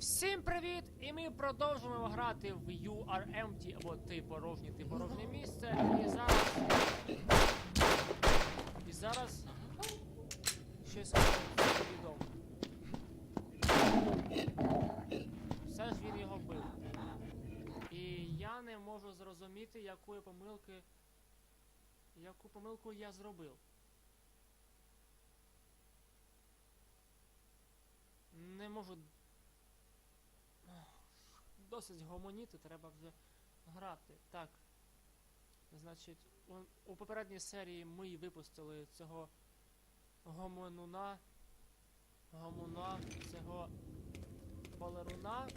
Всім привіт! І ми продовжуємо грати в You Are Empty, або ти порожнє, ти порожнє місце. І зараз. І зараз. Щось відомо. Все ж він його бив. І я не можу зрозуміти, якої помилки. Яку помилку я зробив. Не можу досить гомоніти, треба вже грати. Так. Значить, у, попередній серії ми випустили цього гомонуна. Гомуна, цього балеруна.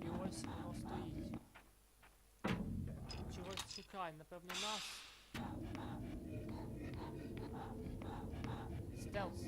І ось воно стоїть. Чогось напевно нас. Стелс.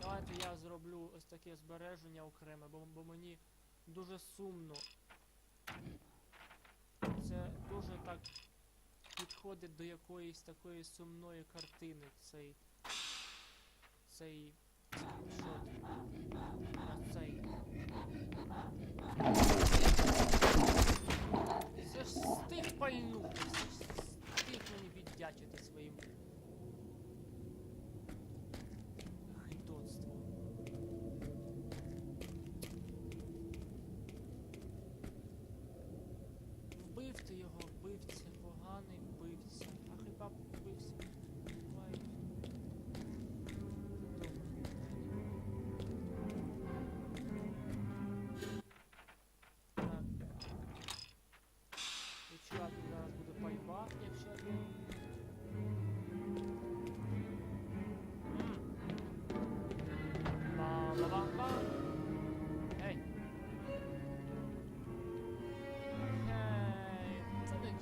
Давайте я зроблю ось таке збереження окреме, бо, бо мені дуже сумно. Це дуже так підходить до якоїсь такої сумної картини цей. Цей. Що? Оцей. Це ж стих ж стих мені віддячити своїм.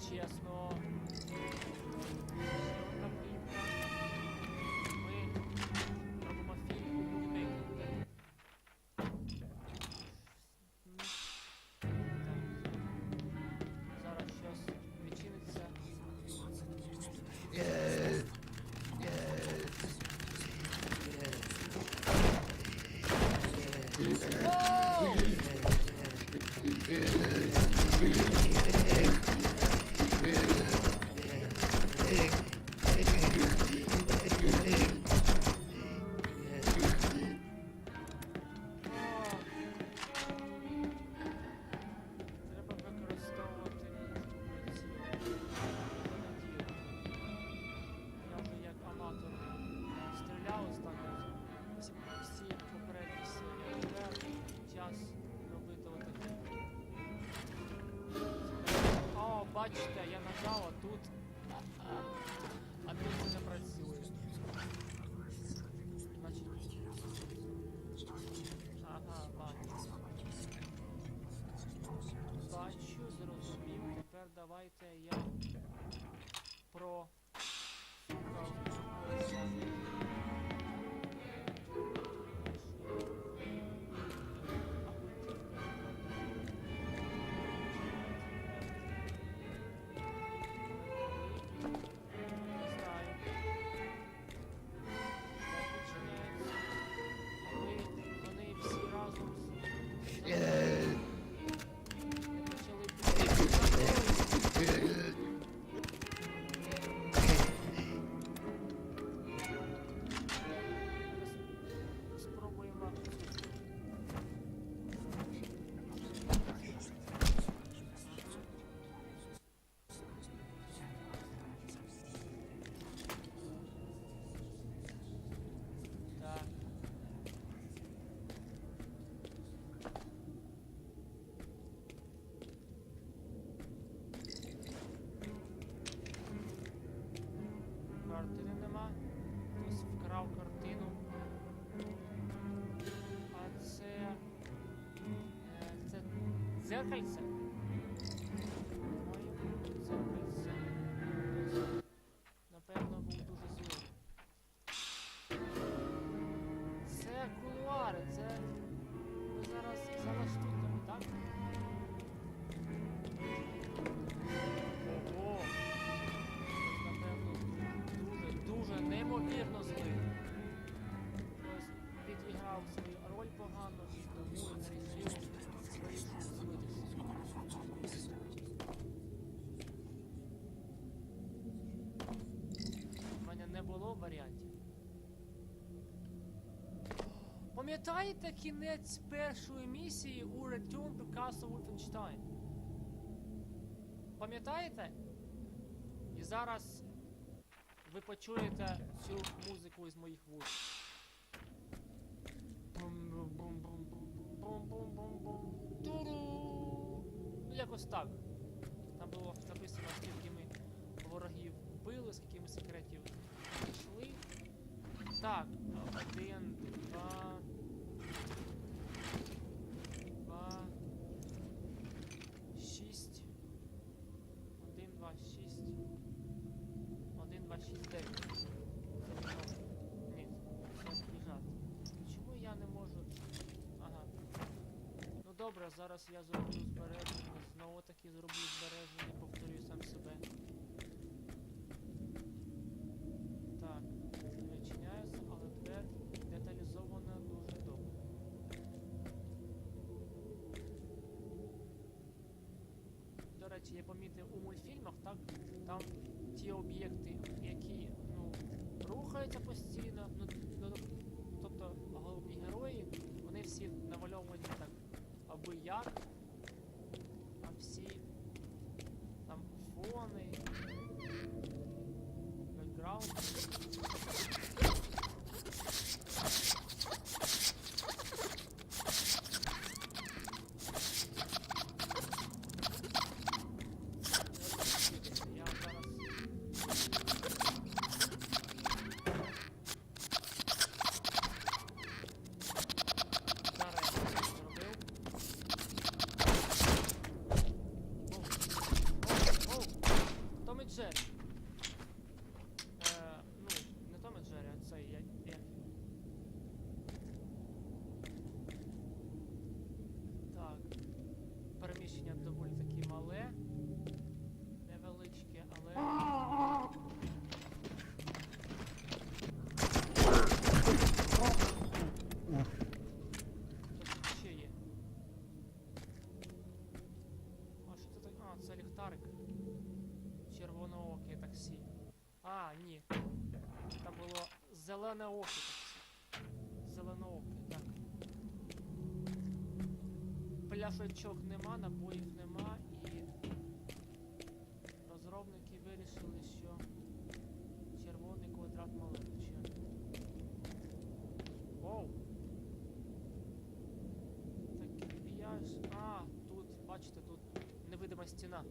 Це Давайте я про. Sehr heiß. Пам'ятаєте кінець першої місії у Return to Castle Wolfenstein? Пам'ятаєте? І зараз ви почуєте цю музику із моїх вуст. Ну, якось так. Там було написано, скільки ми ворогів вбили, скільки ми секретів знайшли. Так, один. Два. Шість. Один, два, шість. Один, два, шість, дев'ять. Ні, це біжати. Чому я не можу? Ага. Ну добре, зараз я зроблю збереження. Знову таки зроблю збереження, повторюю сам себе. Так, відчиняється, але тепер деталізовано дуже добре. До речі, я помітив у мультфільмах, так, там ті об'єкти, які ну, рухаються постійно, yarın зеленооке таксі. Зеленооке, так. Пляшечок нема, набоїв нема і розробники вирішили, що червоний квадрат малевича. Оу! Так я ж. А, тут, бачите, тут невидима стіна.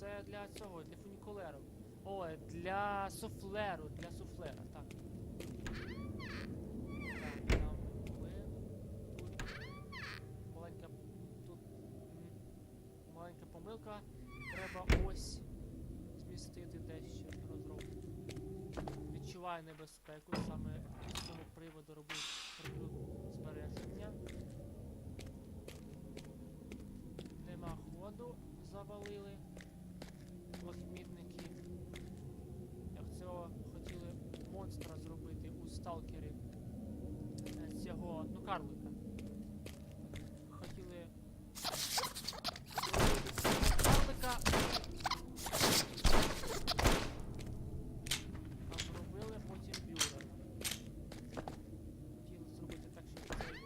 Це для цього, для фунікулеру. Ой, для суфлеру, для суфлера, так. Маленька. Маленька помилка. Треба ось змістити дещо розробку. Відчуваю небезпеку, саме з цього приводу роблю збереження. Нема ходу, завалили. Лохмітники. Як цього хотіли монстра зробити у сталкері. Е, Цього, ну, карлика. Хотіли зробити цього карлика. А зробили потім бюра. Хотіли зробити так, щоб цей,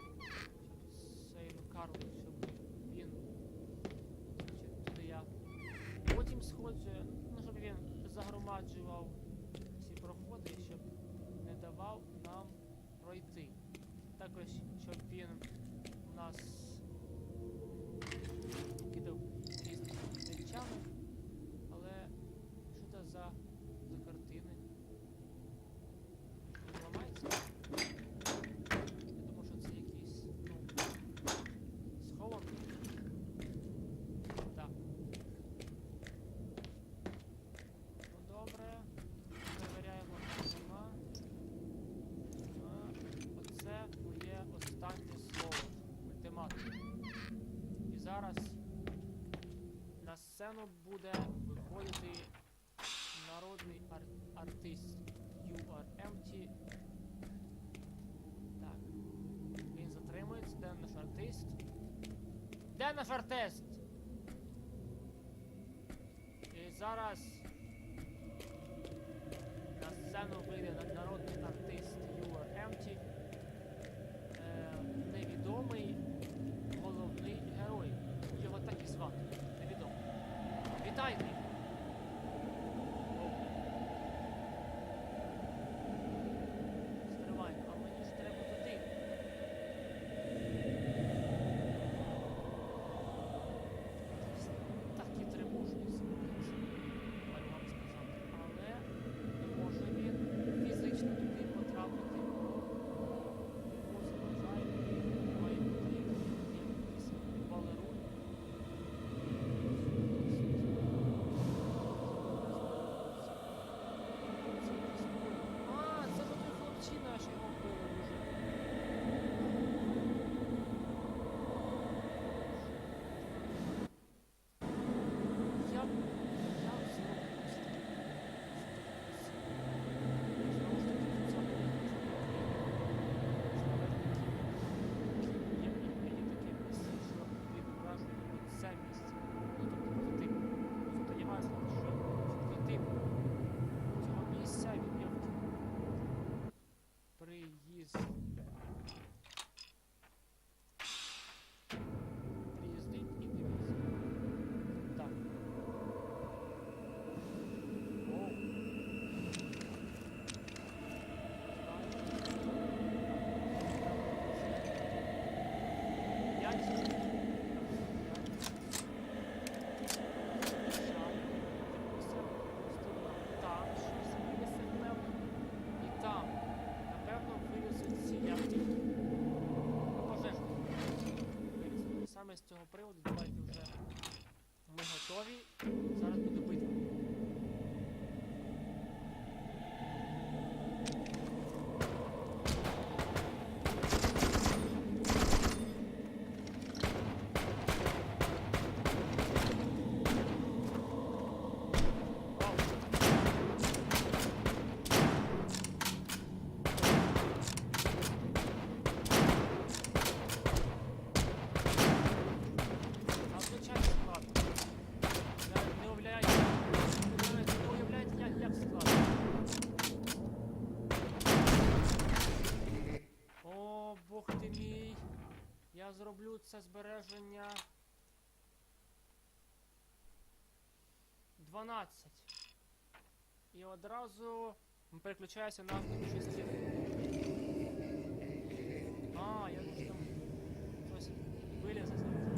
щоб цей ну, карлик, щоб він значить, туди я потім сходжу, ну, щоб він загромаджував всі проходи, щоб не давав нам пройти. Також, щоб він у нас буде виходити народний ар артист You are empty. Так. Він затримується. Де наш артист? Де наш артист? І зараз на вийде народний артист You are empty. Е, невідомий головний герой. Його так і звати. entirely. цього приводу. Давайте вже ми готові. Після збереження 12. І одразу переключаюся на авточистів. А, я думаю, що там хтось вилізе зараз.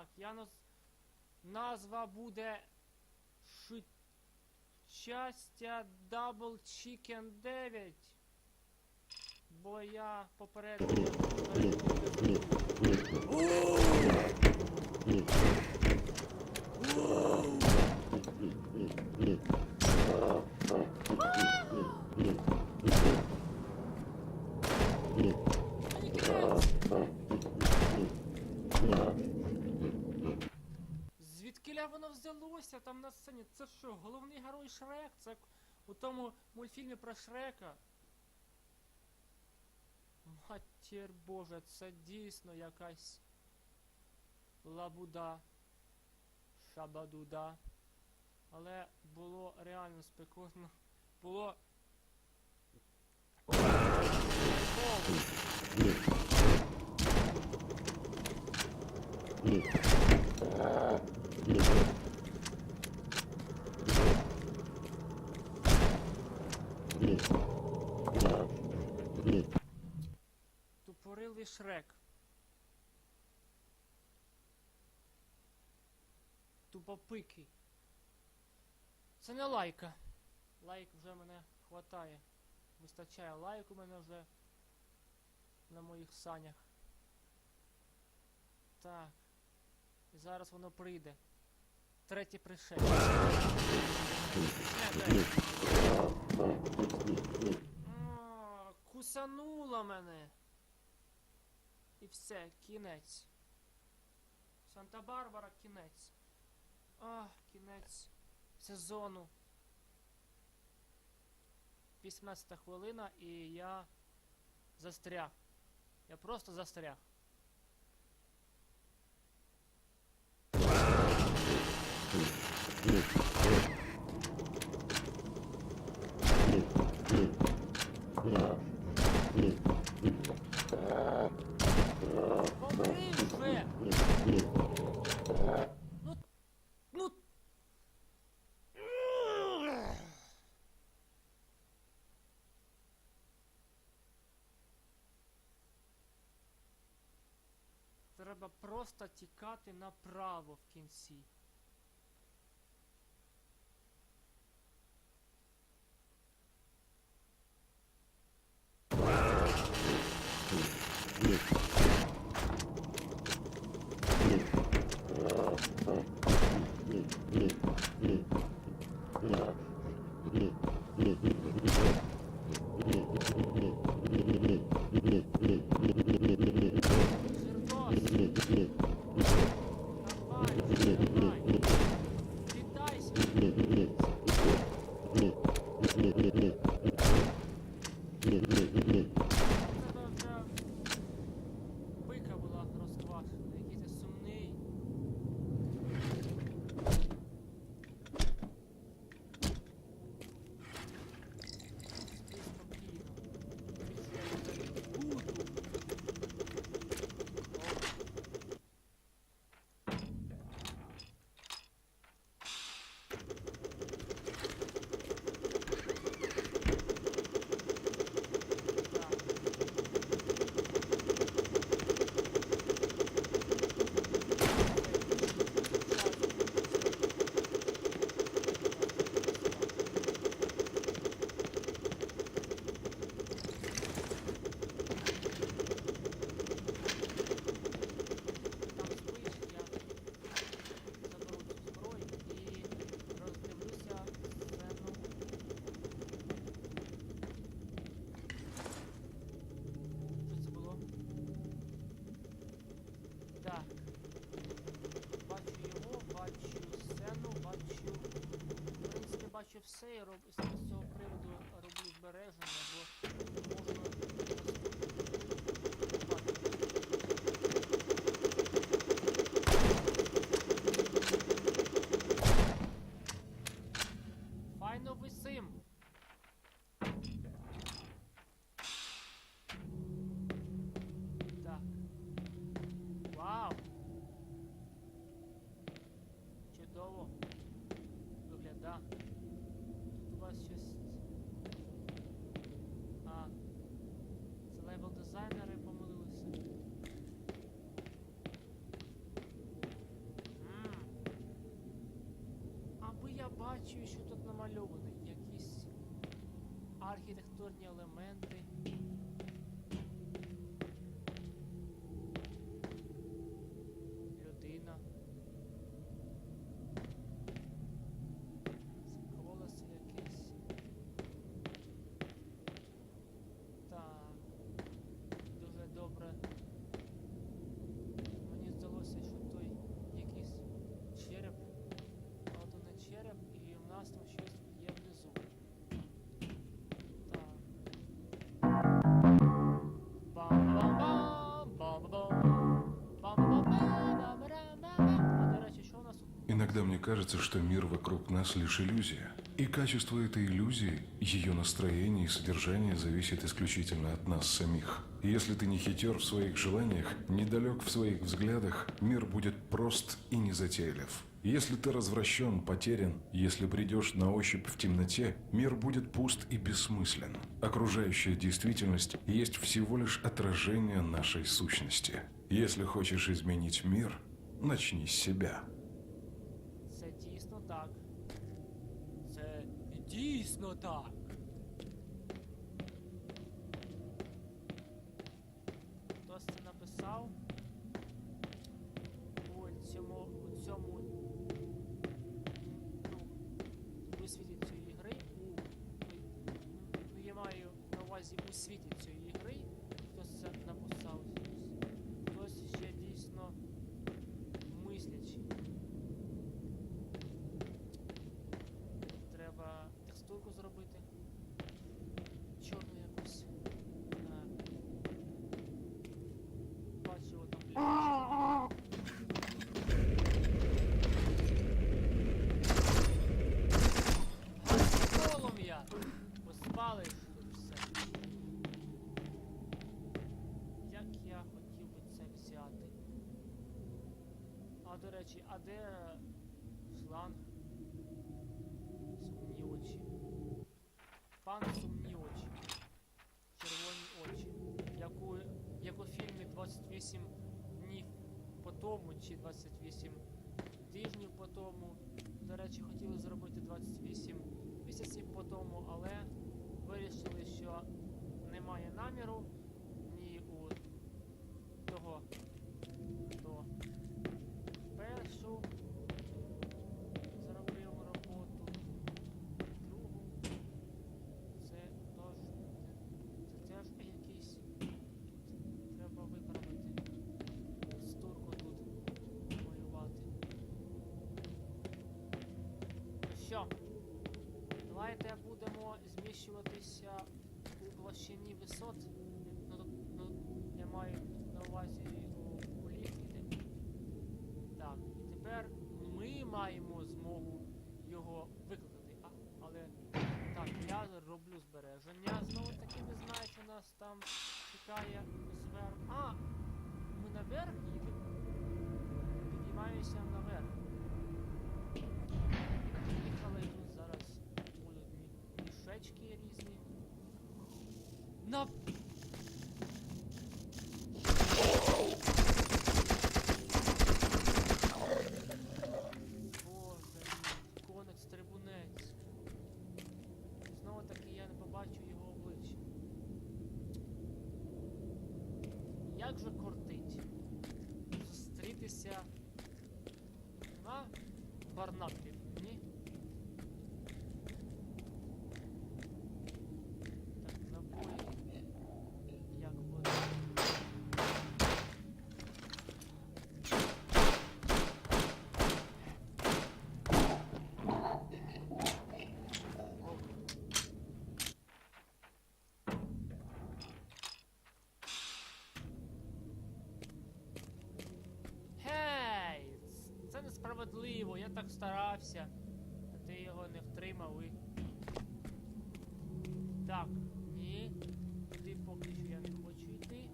Як. Я наз... Назва буде Щастя Double Chicken 9. Бо я попередньо попередньо- Звідкиля воно взялося там на сцені? Це що, головний герой Шрек? Це у тому мультфільмі про Шрека. Матір Боже, це дійсно якась лабуда, шабадуда. Але було реально спекотно. Було. Кайфово. Тупорилий шрек. Тупопикий. Це не лайка. Лайк вже мене хватає. Вистачає лайк у мене вже на моїх санях. Так. І зараз воно прийде. Третє де? Кусануло мене. І все, кінець. Санта-Барбара, кінець. А, кінець сезону. 18 хвилина і я застряг. Я просто застряг. Помри вже! Ну, ну. Треба просто тікати направо в кінці. Бачу, що тут намальовані якісь архітектурні елементи. Иногда мне кажется, что мир вокруг нас лишь иллюзия. И качество этой иллюзии, ее настроение и содержание зависит исключительно от нас самих. Если ты не хитер в своих желаниях, недалек в своих взглядах, мир будет прост и незатейлив. Если ты развращен, потерян, если придешь на ощупь в темноте, мир будет пуст и бессмыслен. Окружающая действительность есть всего лишь отражение нашей сущности. Если хочешь изменить мир, начни с себя. Дійсно так. До речі, а де шланг? Сумні очі. Пан сумні очі. Червоні очі. Як у, як у фільмі 28 днів по тому, чи 28 тижнів по тому. До речі, хотіли зробити 28 місяців по тому, але вирішили, що немає наміру 500. Ну тут ну, я маю на увазі у, у ліфті. Так, і тепер ми маємо змогу його викликати. А, але так, я роблю збереження. Знову таки, не знаю, що нас там чекає зверху. А! Ми наверх їдемо. Піднімаємося наверх. Барнаклі, Несправедливо, я так старався. А ти його не втримав і. Так, ні. Туди поки що я не хочу йти.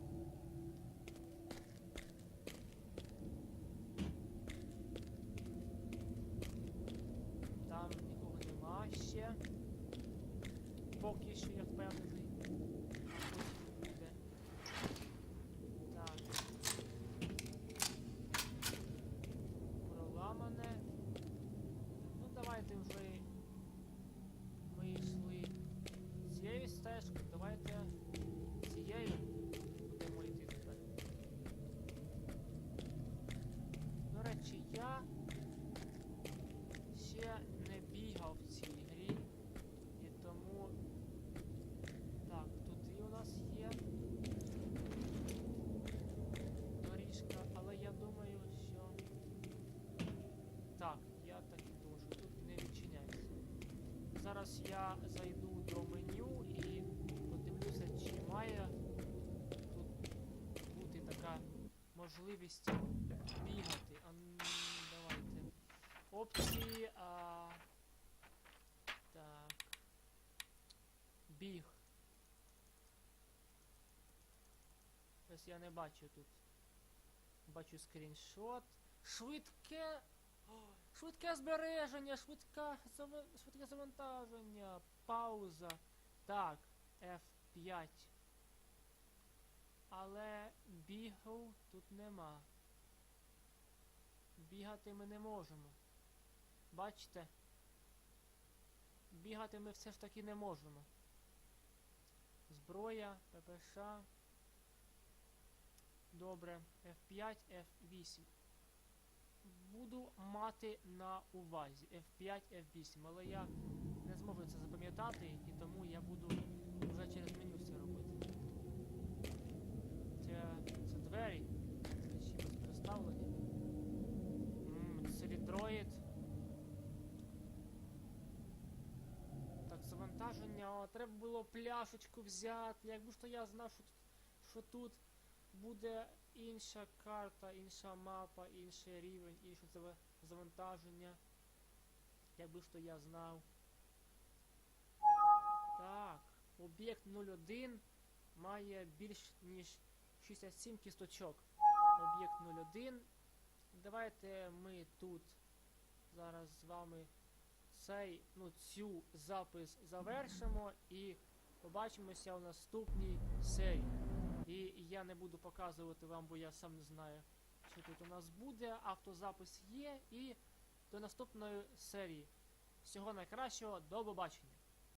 Там нікого нема ще. Поки що я впевнений. А потім буде. Так. Проламане. Ну давайте вже стежку. Давайте цією будемо йти тепер. До речі, я ще не бігав в цій грі. І тому. Так, тут і у нас є доріжка, але я думаю, що. Так, я так і думаю, що тут не відчиняється. Зараз я зайду до меню і подивлюся, чи має тут бути така можливість бігати. А, м, давайте. Опції. А... Так. Біг. Ось я не бачу тут. Бачу скріншот. Швидке. Швидке збереження, швидка швидке завантаження. Пауза. Так, F5. Але бігу тут нема. Бігати ми не можемо. Бачите? Бігати ми все ж таки не можемо. Зброя, ППШ. Добре. F5, F8. Буду мати на увазі F5, F8, але я не зможу це запам'ятати, і тому я буду вже через меню все робити. Це, це двері. Це чимось приставлені. Ммм. Так, завантаження. О, треба було пляшечку взяти. Якби ж то я знав, що, що тут буде інша карта, інша мапа, інший рівень, інше зава- завантаження. Якби ж я знав. Так, об'єкт 01 має більш ніж 67 кісточок. Об'єкт 01. Давайте ми тут зараз з вами цей, ну, цю запис завершимо і побачимося у наступній серії. І я не буду показувати вам, бо я сам не знаю, що тут у нас буде. Автозапис є і до наступної серії. Всього найкращого, до побачення!